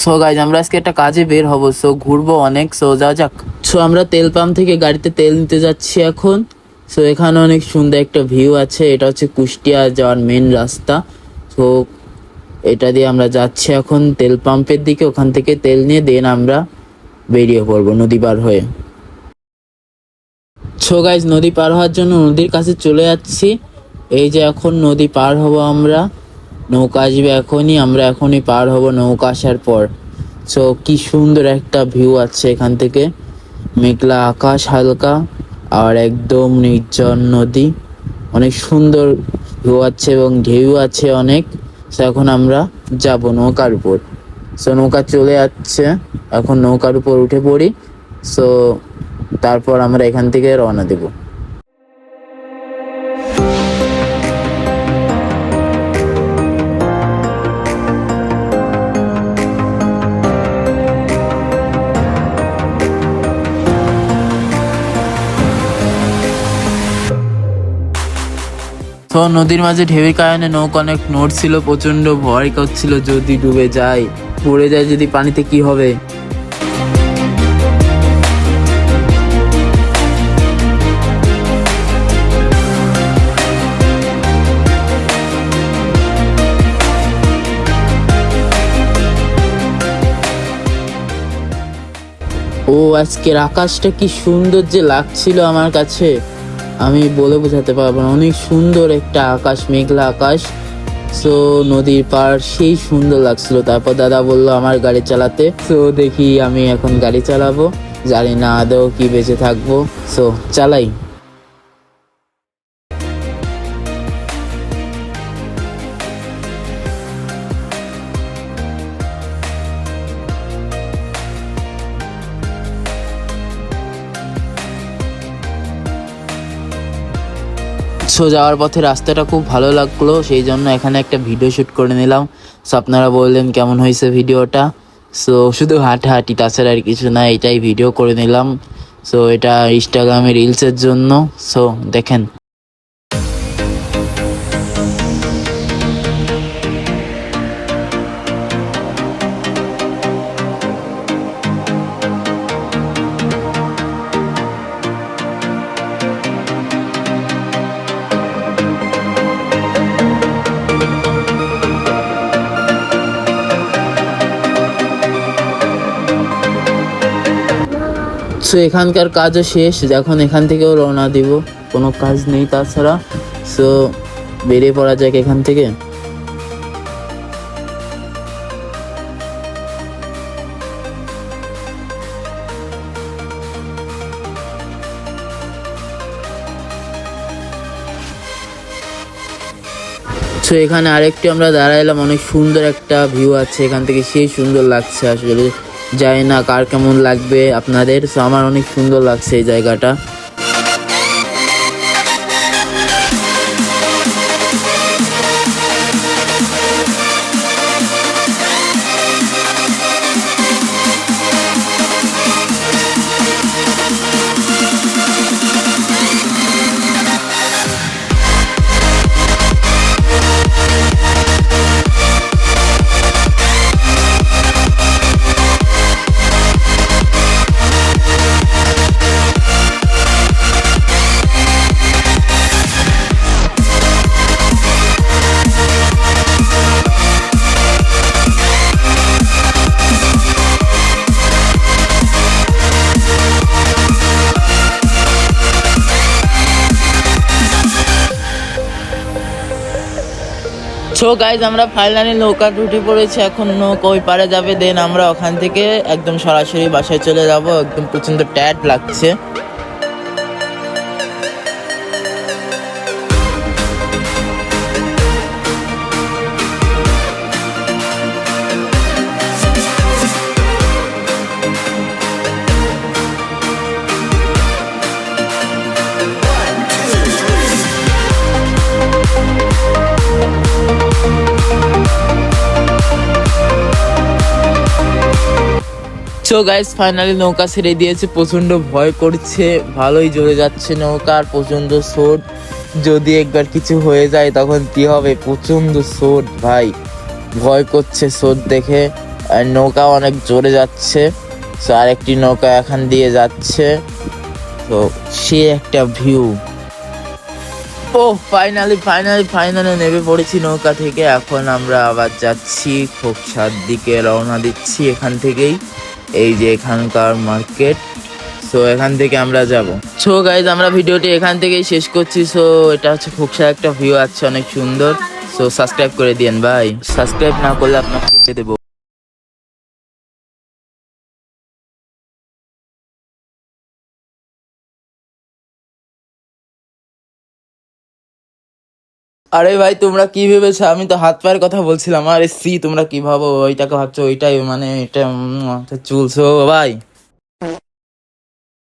So guys আমরা আজকে একটা কাজে বের হব। সো ঘুরবো অনেক। সো যাওয়া যাক। সো আমরা তেল পাম্প থেকে গাড়িতে তেল নিতে যাচ্ছি এখন। সো এখানে অনেক সুন্দর একটা ভিউ আছে। এটা হচ্ছে কুষ্টিয়া যাওয়ার মেন রাস্তা। সো এটা দিয়ে আমরা যাচ্ছি এখন তেল পাম্পের দিকে। ওখান থেকে তেল নিয়ে দেন আমরা বেরিয়ে পড়ব নদী পার হয়ে। সো গাইজ নদী পার হওয়ার জন্য নদীর কাছে চলে যাচ্ছি। এই যে এখন নদী পার হব আমরা। নৌকা আসবে এখনই, আমরা এখনই পার হব নৌকা আসার পর। সো কি সুন্দর একটা ভিউ আছে এখান থেকে। মেঘলা আকাশ হালকা আর একদম নির্জন নদী। অনেক সুন্দর ভিউ আছে এবং ঢেউ আছে অনেক। সো এখন আমরা যাব নৌকার উপর। সো নৌকা চলে যাচ্ছে। এখন নৌকার উপর উঠে পড়ি। সো তারপর আমরা এখান থেকে রওনা দেব। তো নদীর মাঝে ঢেউয়ের কারণে নৌকা অনেক নড়ছিল প্রচণ্ড ভয় করছিল যদি ডুবে যায়। পড়ে যায় যদি পানিতে কি হবে? ও, আজকের আকাশটা কি সুন্দর যে লাগছিল আমার কাছে। আমি বলে বোঝাতে পারব না। অনেক সুন্দর একটা আকাশ, মেঘলা আকাশ। সো নদীর পার সেই সুন্দর লাগছিল। তারপর দাদা বলল আমার গাড়ি চালাতে। সো দেখি আমি এখন গাড়ি চালাবো। জানি না আদৌ কি বেঁচে থাকব। সো চালাই। সো যাওয়ার পথে রাস্তাটা খুব ভালো লাগল, সেই জন্য এখানে একটা ভিডিও শ্যুট করে নিলাম। সো আপনারা বললেন কেমন হয়েছে ভিডিওটা সো শুধু হাঁটাহাঁটি, তাছাড়া আর কিছু না, এটাই ভিডিও করে নিলাম। সো এটা ইনস্টাগ্রামে রিলসের জন্য। সো দেখেন। সো এখানকার কাজও শেষ, এখন এখান থেকেও রওনা দিব, কোনো কাজ নেই তাছাড়া। সো বেরিয়ে পড়া যাক এখান থেকে। সো এখানে আরেকটি আমরা দাঁড়াইলাম, অনেক সুন্দর একটা ভিউ আছে, এখান থেকে সেই সুন্দর লাগছে আসলে। জানি না কার কেমন লাগবে আপনাদের সো আমার অনেক সুন্দর লাগছে এই জায়গাটা। সো গাইজ আমরা ফাইনালি নৌকা উঠে পড়েছি। এখন নৌকা ওই পারে যাবে দেন আমরা ওখান থেকে একদম সরাসরি বাসায় চলে যাব। একদম প্রচণ্ড ট্যাট লাগছে। সো গাইস ফাইনালি নৌকা ছেড়ে দিয়েছে প্রচণ্ড ভয় করছে, ভালোই জোরে যাচ্ছে নৌকা আর প্রচণ্ড স্রোত। যদি একবার কিছু হয়ে যায়, তখন কি হবে? প্রচণ্ড স্রোত, ভাই। ভয় করছে স্রোত দেখে, আর নৌকা অনেক জোরে যাচ্ছে। তো আরেকটি নৌকা এখান দিয়ে যাচ্ছে। তো সে একটা ভিউ ও ফাইনালি ফাইনালি ফাইনালি নেমে পড়েছি নৌকা থেকে। এখন আমরা আবার যাচ্ছি খোকসার দিকে রওনা দিচ্ছি এখান থেকেই। এই যে এখানকার মার্কেট। সো এখান থেকে আমরা যাব। সো গাইজ আমরা ভিডিওটি এখান থেকেই শেষ করছি। সো এটা হচ্ছে খোকসার একটা ভিউ আছে অনেক সুন্দর। সো সাবস্ক্রাইব করে দিন ভাই সাবস্ক্রাইব না করলে আপনাকে দেবো। আরে ভাই, তোমরা কি ভেবেছো? আমি তো হাত পায়ের কথা বলছিলাম। আরে সি, তোমরা কি ভাবো? ওইটাকে ভাবছ, ওইটাই মানে এটা চুলছো ভাই।